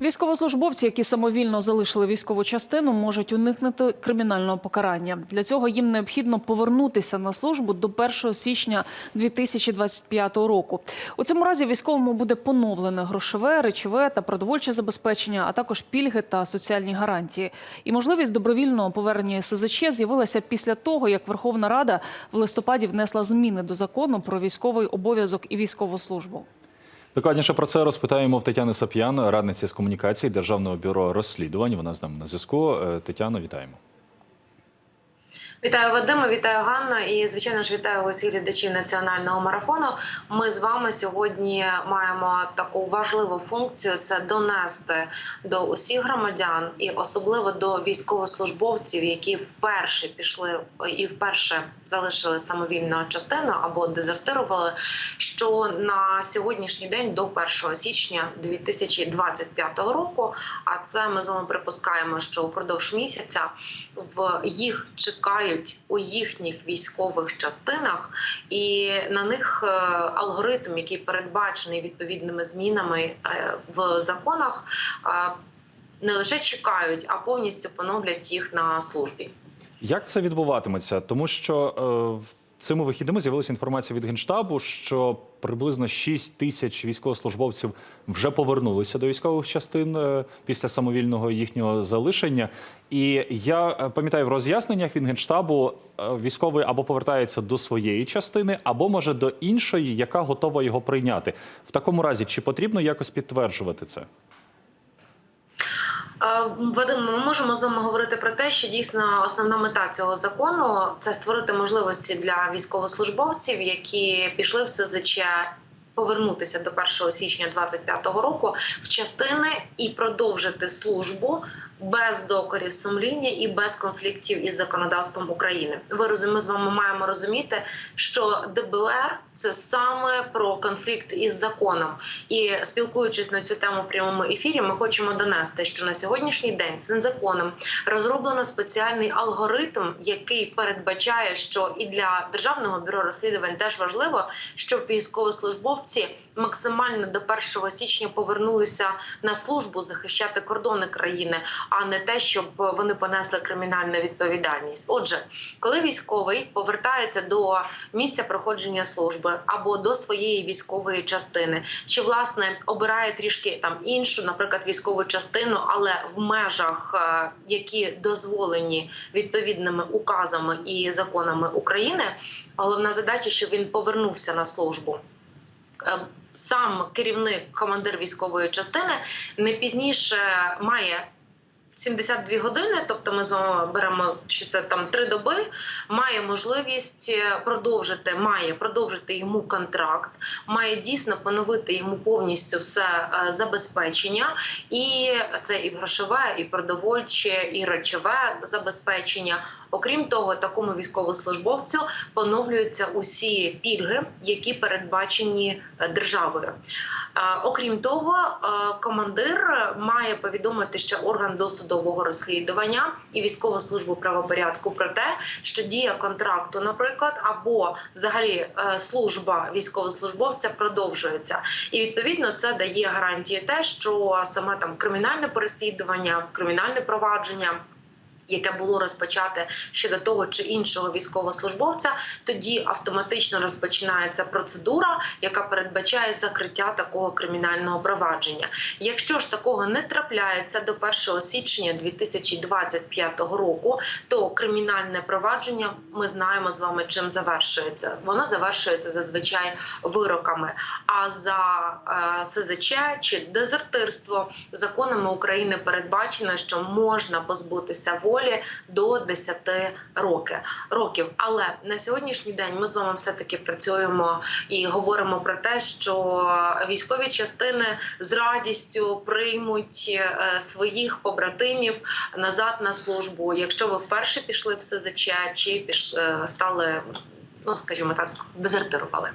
Військовослужбовці, які самовільно залишили військову частину, можуть уникнути кримінального покарання. Для цього їм необхідно повернутися на службу до 1 січня 2025 року. У цьому разі військовому буде поновлене грошове, речове та продовольче забезпечення, а також пільги та соціальні гарантії. І можливість добровільного повернення СЗЧ з'явилася після того, як Верховна Рада в листопаді внесла зміни до закону про військовий обов'язок і військову службу. Докладніше про це розпитаємо в Тетяни Сап'ян, радниці з комунікації Державного бюро розслідувань. Вона з нами на зв'язку. Е, Тетяно, вітаємо. Вітаю Вадима, вітаю Ганна і звичайно ж вітаю усіх глядачів національного марафону. Ми з вами сьогодні маємо таку важливу функцію: це донести до усіх громадян і особливо до військовослужбовців, які вперше пішли і вперше залишили самовільну частину або дезертирували. Що на сьогоднішній день до 1 січня 2025 року, а це ми з вами припускаємо, що упродовж місяця в їх чекають у їхніх військових частинах, і на них е, алгоритм, який передбачений відповідними змінами е, в законах, е, не лише чекають, а повністю поновлять їх на службі. Як це відбуватиметься? Тому що е, цими вихідними з'явилася інформація від генштабу, що приблизно 6 тисяч військовослужбовців вже повернулися до військових частин е, після самовільного їхнього залишення. І я е, пам'ятаю в роз'ясненнях від генштабу е, військовий або повертається до своєї частини, або може до іншої, яка готова його прийняти. В такому разі, чи потрібно якось підтверджувати це? Вадим, ми можемо з вами говорити про те, що дійсно основна мета цього закону це створити можливості для військовослужбовців, які пішли в СЗЧ. Повернутися до 1 січня 2025 року в частини і продовжити службу без докорів сумління і без конфліктів із законодавством України. Ви ми з вами маємо розуміти, що ДБР це саме про конфлікт із законом. І спілкуючись на цю тему в прямому ефірі, ми хочемо донести, що на сьогоднішній день цим законом розроблено спеціальний алгоритм, який передбачає, що і для державного бюро розслідувань теж важливо, щоб військовослужбовці максимально до 1 січня повернулися на службу захищати кордони країни, а не те, щоб вони понесли кримінальну відповідальність. Отже, коли військовий повертається до місця проходження служби або до своєї військової частини, чи власне обирає трішки там іншу, наприклад, військову частину, але в межах, е, які дозволені відповідними указами і законами України, головна задача, щоб він повернувся на службу. Е, Сам керівник, командир військової частини не пізніше має 72 години, тобто ми з вами беремо, що це там три доби, має можливість е, продовжити, має продовжити йому контракт, має дійсно поновити йому повністю все е, забезпечення, і це і грошове, і продовольче, і речове забезпечення. Окрім того, такому військовослужбовцю поновлюються усі пільги, які передбачені е, державою. Е, Окрім того, е, командир має повідомити ще орган досудового розслідування і військову службу правопорядку про те, що дія контракту, наприклад, або взагалі служба військовослужбовця продовжується, і відповідно це дає гарантії те, що саме там кримінальне переслідування, кримінальне провадження яке було розпочате щодо того чи іншого військовослужбовця, тоді автоматично розпочинається процедура, яка передбачає закриття такого кримінального провадження. Якщо ж такого не трапляється до 1 січня 2025 року, то кримінальне провадження ми знаємо з вами, чим завершується. Воно завершується зазвичай вироками. А за е, СЗЧ чи дезертирство законами України передбачено, що можна позбутися волі до 10 років. років. Але на сьогоднішній день ми з вами все таки працюємо і говоримо про те, що військові частини з радістю приймуть е, своїх побратимів назад на службу. Якщо ви вперше пішли в СЗЧ чи піш е, стали, ну скажімо так, дезертирували.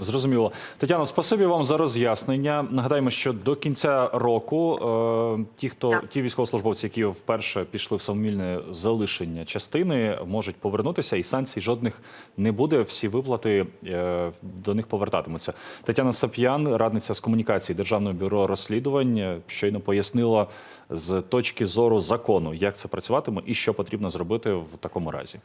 Зрозуміло. Тетяно, спасибі вам за роз'яснення. Нагадаємо, що до кінця року е, ті, хто Так. ті військовослужбовці, які вперше пішли в самовільне залишення частини, можуть повернутися, і санкцій жодних не буде. Всі виплати е, до них повертатимуться. Тетяна Сап'ян, радниця з комунікації Державного бюро розслідувань, щойно пояснила з точки зору закону, як це працюватиме і що потрібно зробити в такому разі.